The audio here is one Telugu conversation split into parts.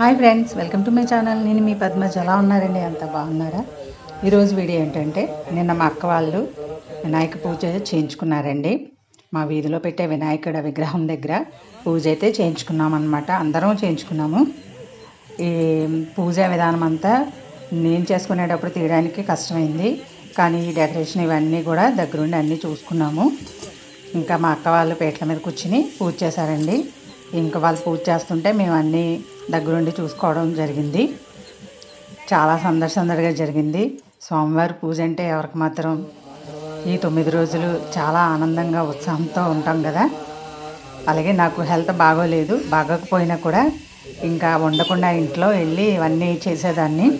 Hi friends welcome to my channel. నేను మీ పద్మజ్ ఎలా ఉన్నారండి? అంత బాగున్నారా? ఈరోజు వీడియో ఏంటంటే నిన్న మా అక్క వాళ్ళు వినాయక పూజ చేయించుకున్నారండి. మా వీధిలో పెట్టే వినాయకుడ విగ్రహం దగ్గర పూజ అయితే చేయించుకున్నాం అనమాట అందరం చేయించుకున్నాము. ఈ పూజ విధానం అంతా నేను చేసుకునేటప్పుడు తీయడానికి కష్టమైంది. కానీ ఈ డెకరేషన్ ఇవన్నీ కూడా దగ్గరుండి అన్నీ చూసుకున్నాము. ఇంకా మా అక్క వాళ్ళు పేట్ల మీద కూర్చుని పూజ చేశారండి. ఇంకా వాళ్ళు పూజ చేస్తుంటే మేము అన్నీ దగ్గరుండి చూసుకోవడం జరిగింది. చాలా సందడి సందడిగా జరిగింది. స్వామివారి పూజ అంటే ఎవరికి మాత్రం ఈ తొమ్మిది రోజులు చాలా ఆనందంగా ఉత్సాహంతో ఉంటాం కదా. అలాగే నాకు హెల్త్ బాగోలేదు. బాగోకపోయినా కూడా ఇంకా ఉండకుండా ఇంట్లో వెళ్ళి ఇవన్నీ చేసేదాన్ని.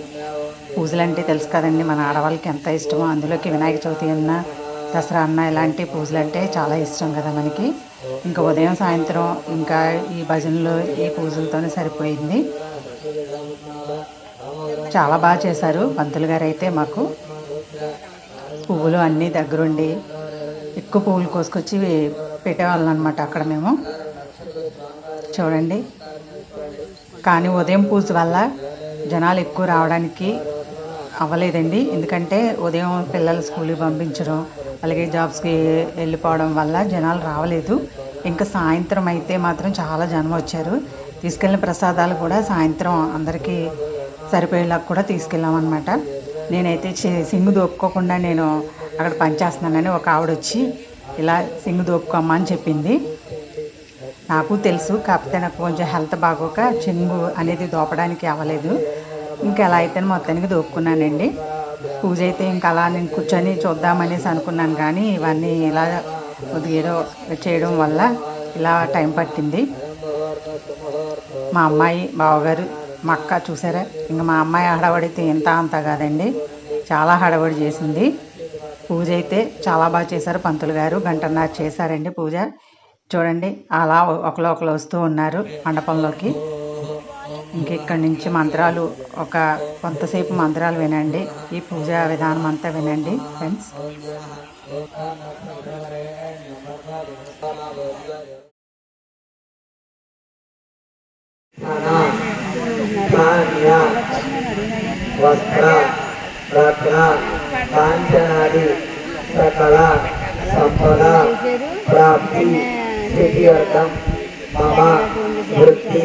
పూజలు అంటే తెలుసు కదండి మన ఆడవాళ్ళకి ఎంత ఇష్టమో. అందులోకి వినాయక చవితి అన్నా దసరా అన్న ఇలాంటి పూజలు అంటే చాలా ఇష్టం కదా మనకి. ఇంకా ఉదయం సాయంత్రం ఇంకా ఈ భజనలు ఈ పూజలతోనే సరిపోయింది. చాలా బాగా చేశారు పంతులు గారు అయితే మాకు. పువ్వులు అన్నీ దగ్గరుండి ఎక్కువ పువ్వులు కోసుకొచ్చి పెట్టేవాళ్ళం అనమాట అక్కడ మేము. చూడండి. కానీ ఉదయం పూజ వల్ల జనాలు ఎక్కువ రావడానికి అవ్వలేదండి. ఎందుకంటే ఉదయం పిల్లలు స్కూల్కి పంపించడం అలాగే జాబ్స్కి వెళ్ళిపోవడం వల్ల జనాలు రావలేదు. ఇంకా సాయంత్రం అయితే మాత్రం చాలా జనం వచ్చారు. తీసుకెళ్ళిన ప్రసాదాలు కూడా సాయంత్రం అందరికీ సరిపోయేలా కూడా తీసుకెళ్ళామన్నమాట. నేనైతే సింగు దోపుకోకుండా నేను అక్కడ పనిచేస్తున్నానని ఒక ఆవిడ వచ్చి ఇలా సింగు దోపుకోమ్మా అని చెప్పింది. నాకు తెలుసు కాకపోతే నాకు కొంచెం హెల్త్ బాగోక చెంగు అనేది దోపడానికి అవ్వలేదు. ఇంకా ఎలా అయితే మొత్తానికి దోపుకున్నానండి పూజ అయితే ఇంకా అలా నేను కూర్చొని చూద్దామనేసి అనుకున్నాను కానీ ఇవన్నీ ఇలా ఏదో చేయడం వల్ల ఇలా టైం పట్టింది. మా అమ్మాయి బావగారు మా అక్క చూసారా? ఇంకా మా అమ్మాయి హడావడితే ఇంత అంత కాదండి. చాలా హడావడి చేసింది. పూజ అయితే చాలా బాగా చేశారు పంతులు గారు. గంటన్నర చేశారండి పూజ. చూడండి అలా ఒకరు ఒకరు వస్తూ ఉన్నారు మండపంలోకి. ఇంక ఇక్కడి నుంచి మంత్రాలు ఒక కొంతసేపు మంత్రాలు వినండి. ఈ పూజా విధానం అంతా వినండి ఫ్రెండ్స్ వస్త్ర రత్న కాంచనాది సకల సంపద ప్రాప్తి స్థితి అర్థం మమ వృత్తి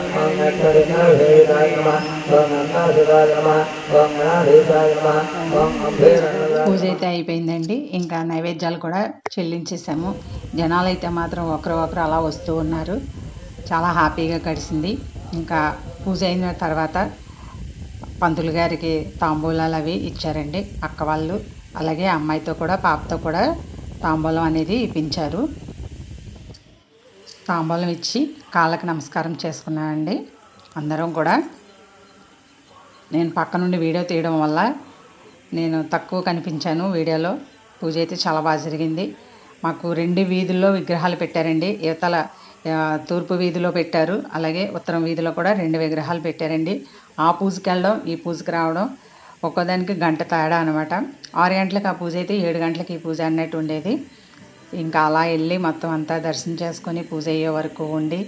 ఓం నమ ఓం నమ ఓం నమ ఓం పూజ అయితే అయిపోయిందండి. ఇంకా నైవేద్యాలు కూడా చెల్లించేసాము జనాలు అయితే మాత్రం ఒకరు ఒకరు అలా వస్తూ ఉన్నారు. చాలా హ్యాపీగా గడిచింది ఇంకా పూజ అయిన తర్వాత పంతులు గారికి తాంబూలాలు అవి ఇచ్చారండి. అక్క వాళ్ళు అలాగే అమ్మాయితో కూడా పాపతో కూడా తాంబూలం అనేది ఇప్పించారు. తాంబూలం ఇచ్చి కాళ్ళకి నమస్కారం చేసుకున్నానండి. అందరం కూడా. నేను పక్క నుండి వీడియో తీయడం వల్ల నేను తక్కువ కనిపించాను వీడియోలో. పూజ అయితే చాలా బాగా జరిగింది. మాకు రెండు వీధుల్లో విగ్రహాలు పెట్టారండి. యువతల తూర్పు వీధిలో పెట్టారు. అలాగే ఉత్తరం వీధిలో కూడా రెండు విగ్రహాలు పెట్టారండి. ఆ పూజకి వెళ్ళడం ఈ పూజకి రావడం ఒక్కోదానికి గంట తేడా అనమాట ఆరు గంటలకు ఆ పూజ అయితే ఏడు గంటలకి ఈ పూజ అన్నట్టు ఉండేది. ఇంకా అలా వెళ్ళి మొత్తం అంతా దర్శనం చేసుకొని పూజ అయ్యే వరకు ఉండి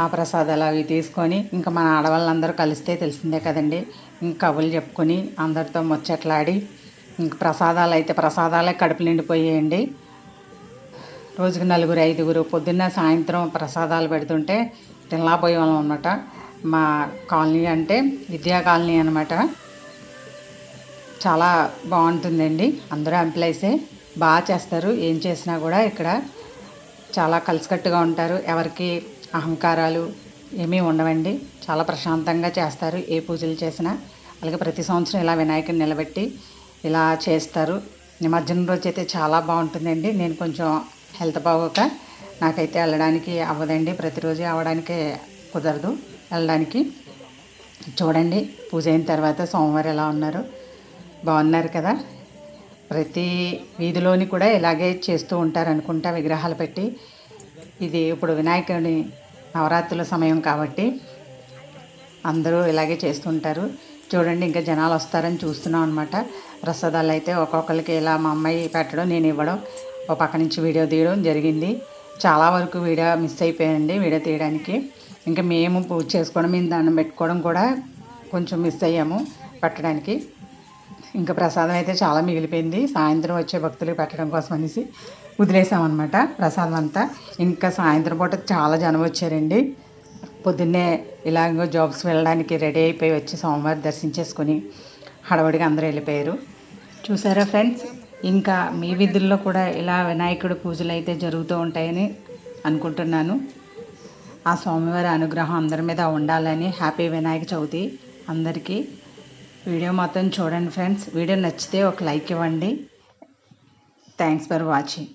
ఆ ప్రసాదాలు అవి తీసుకొని ఇంకా మన ఆడవాళ్ళందరూ కలిస్తే తెలిసిందే కదండి. ఇంకా కబులు చెప్పుకొని అందరితో ముచ్చట్లాడి ఇంక ప్రసాదాలు అయితే ప్రసాదాలే కడుపు నిండిపోయేయండి. రోజుకి నలుగురు ఐదుగురు పొద్దున్న సాయంత్రం ప్రసాదాలు పెడుతుంటే తినలాపోయేవాళ్ళం అనమాట మా కాలనీ అంటే విద్యా కాలనీ అనమాట చాలా బాగుంటుందండి. అందరూ ఎంప్లాయీసే. బాగా చేస్తారు. ఏం చేసినా కూడా ఇక్కడ చాలా కలిసికట్టుగా ఉంటారు. ఎవరికి అహంకారాలు ఏమీ ఉండవండి. చాలా ప్రశాంతంగా చేస్తారు. ఏ పూజలు చేసినా అలాగే ప్రతి సంవత్సరం ఇలా వినాయకుని నిలబెట్టి ఇలా చేస్తారు. నిమజ్జనం రోజు అయితే చాలా బాగుంటుందండి. నేను కొంచెం హెల్త్ బాగోక నాకైతే వెళ్ళడానికి అవ్వదండి. ప్రతిరోజు అవ్వడానికి కుదరదు వెళ్ళడానికి. చూడండి పూజ అయిన తర్వాత సోమవారం ఎలా ఉన్నారు? బాగున్నారు కదా? ప్రతి వీధిలోని కూడా ఇలాగే చేస్తూ ఉంటారు అనుకుంటా విగ్రహాలు పెట్టి. ఇది ఇప్పుడు వినాయకుని నవరాత్రుల సమయం కాబట్టి అందరూ ఇలాగే చేస్తుంటారు చూడండి ఇంకా జనాలు వస్తారని చూస్తున్నాం అనమాట ప్రసాదాలు అయితే ఒక్కొక్కరికి ఇలా మా అమ్మాయి పెట్టడం నేను ఇవ్వడం ఒక పక్క నుంచి వీడియో తీయడం జరిగింది. చాలా వరకు వీడియో మిస్ అయిపోయాయండి వీడియో తీయడానికి. ఇంకా మేము పూజ చేసుకోవడం మేము దండం పెట్టుకోవడం కూడా కొంచెం మిస్ అయ్యాము పెట్టడానికి. ఇంకా ప్రసాదం అయితే చాలా మిగిలిపోయింది. సాయంత్రం వచ్చే భక్తులకు పెట్టడం కోసం అనేసి వదిలేసామన్నమాట ప్రసాదం అంతా. ఇంకా సాయంత్రం పూట చాలా జనం వచ్చారండి. పొద్దున్నే ఇలాగో జాబ్స్ వెళ్ళడానికి రెడీ అయిపోయి వచ్చి సోమవారం దర్శించేసుకొని హడవడిగా అందరూ వెళ్ళిపోయారు. చూసారా ఫ్రెండ్స్? ఇంకా మీ విధుల్లో కూడా ఇలా వినాయకుడు పూజలు అయితే జరుగుతూ ఉంటాయని అనుకుంటున్నాను. ఆ స్వామివారి అనుగ్రహం అందరి మీద ఉండాలని హ్యాపీ వినాయక చవితి అందరికీ వీడియో మొత్తం చూడండి ఫ్రెండ్స్. వీడియో నచ్చితే ఒక లైక్ ఇవ్వండి. Thanks for watching